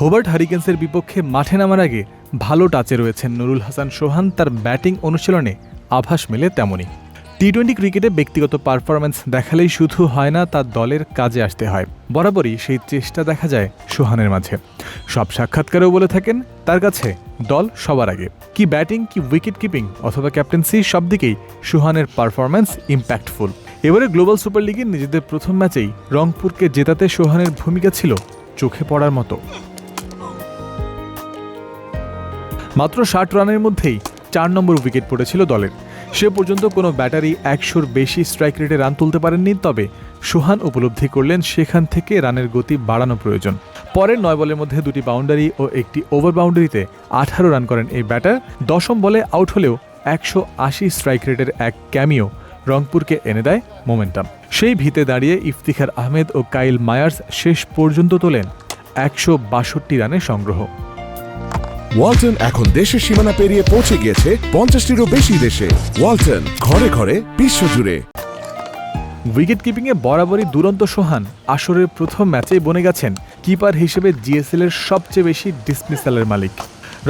Hobart হারিকেন্সের বিপক্ষে মাঠে নামার আগে ভালো টাচে রয়েছেন নুরুল হাসান সোহান। তার ব্যাটিং অনুশীলনে আভাস মেলে তেমনই। টি টোয়েন্টি ক্রিকেটে ব্যক্তিগত পারফরম্যান্স দেখালেই শুধু হয় না তার দলের কাজে আসতে হয়। বরাবরই সেই চেষ্টা দেখা যায় সোহানের মাঝে। সব সাক্ষাৎকারেও বলে থাকেন, তার কাছে দল সবার আগে। কি ব্যাটিং, কি উইকেট কিপিং অথবা ক্যাপ্টেন্সি, সব দিকেই সোহানের পারফরম্যান্স ইম্প্যাক্টফুল এবারে গ্লোবাল সুপার লিগের নিজেদের প্রথম ম্যাচেই রংপুরকে জেতাতে সোহানের ভূমিকা ছিল চোখে পড়ার মতো। মাত্র ষাট রানের মধ্যেই চার নম্বর উইকেট পড়েছিল দলের। সে পর্যন্ত কোনো ব্যাটারি একশোর বেশি স্ট্রাইক রেটে রান তুলতে পারেননি, তবে সোহান উপলব্ধি করলেন সেখান থেকে রানের গতি বাড়ানো প্রয়োজন। পরের নয় বলের মধ্যে দুটি বাউন্ডারি ও একটি ওভার বাউন্ডারিতে আঠারো রান করেন এই ব্যাটার দশম বলে আউট হলেও একশো আশি স্ট্রাইক রেটের এক ক্যামিও রংপুরকে এনে দেয় মোমেন্টাম সেই ভিতে দাঁড়িয়ে ইফতিখার আহমেদ ও কাইল মায়ার্স শেষ পর্যন্ত তোলেন একশো বাষট্টি রানের সংগ্রহ। ওয়ালটন এখন দেশের সীমানা পেরিয়ে পৌঁছে গিয়েছে পঞ্চাশটিরও বেশি দেশে। ওয়ালটন, ঘরে ঘরে বিশ্বজুড়ে উইকেট কিপিংয়ে বরাবরই দুরন্ত সোহান আসরের প্রথম ম্যাচেই বনে গেছেন। কিপার হিসেবে জিএসএল এর সবচেয়ে বেশি ডিসমিসালের মালিক।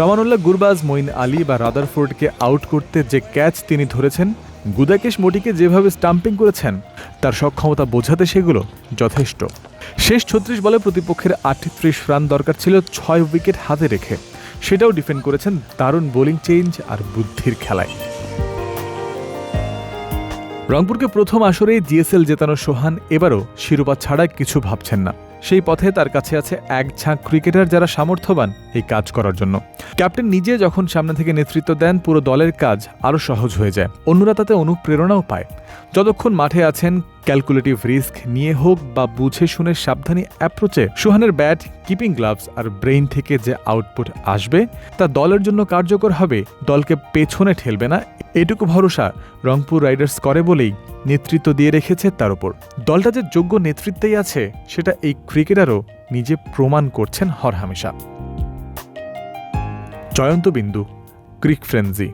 রমানুল্লাহ, গুরবাজ, মঈন আলী বা রাদারফোর্ডকে আউট করতে যে ক্যাচ তিনি ধরেছেন, গুদাকেশ মোটিকে যেভাবে স্টাম্পিং করেছেন, তার সক্ষমতা বোঝাতে সেগুলো যথেষ্ট। শেষ ছত্রিশ বলে প্রতিপক্ষের আটত্রিশ রান দরকার ছিল ছয় উইকেট হাতে রেখে। সেটাও ডিফেন্ড করেছেন দারুণ বোলিং চেঞ্জ আর বুদ্ধির খেলায়। রংপুরকে প্রথম আসরে জিএসএল জেতানো সোহান, এবারও শিরোপা ছাড়া কিছু ভাবছেন না। সেই পথে তার কাছে আছে এক ঝাঁক ক্রিকেটার যারা সামর্থ্যবান এই কাজ করার জন্য। ক্যাপ্টেন নিজে যখন সামনে থেকে নেতৃত্ব দেন, পুরো দলের কাজ আরও সহজ হয়ে যায়। অন্যরা তাতে অনুপ্রেরণাও পায়। যতক্ষণ মাঠে আছেন ক্যালকুলেটিভ রিস্ক নিয়ে হোক বা বুঝে শুনে সাবধানী অ্যাপ্রোচে সুহানের ব্যাট কিপিং গ্লাভস আর ব্রেইন থেকে যে আউটপুট আসবে, তা দলের জন্য কার্যকর হবে, দলকে পেছনে ঠেলবে না এটুকু ভরসা রংপুর রাইডার্স করে বলেই নেতৃত্ব দিয়ে রেখেছে তার উপর। দলটা যে যোগ্য নেতৃত্বেই আছে, সেটা এই ক্রিকেটারও নিজে প্রমাণ করছেন হরহামেশা। জয়ন্ত বিন্দু, ক্রিক ফ্রেন্সি।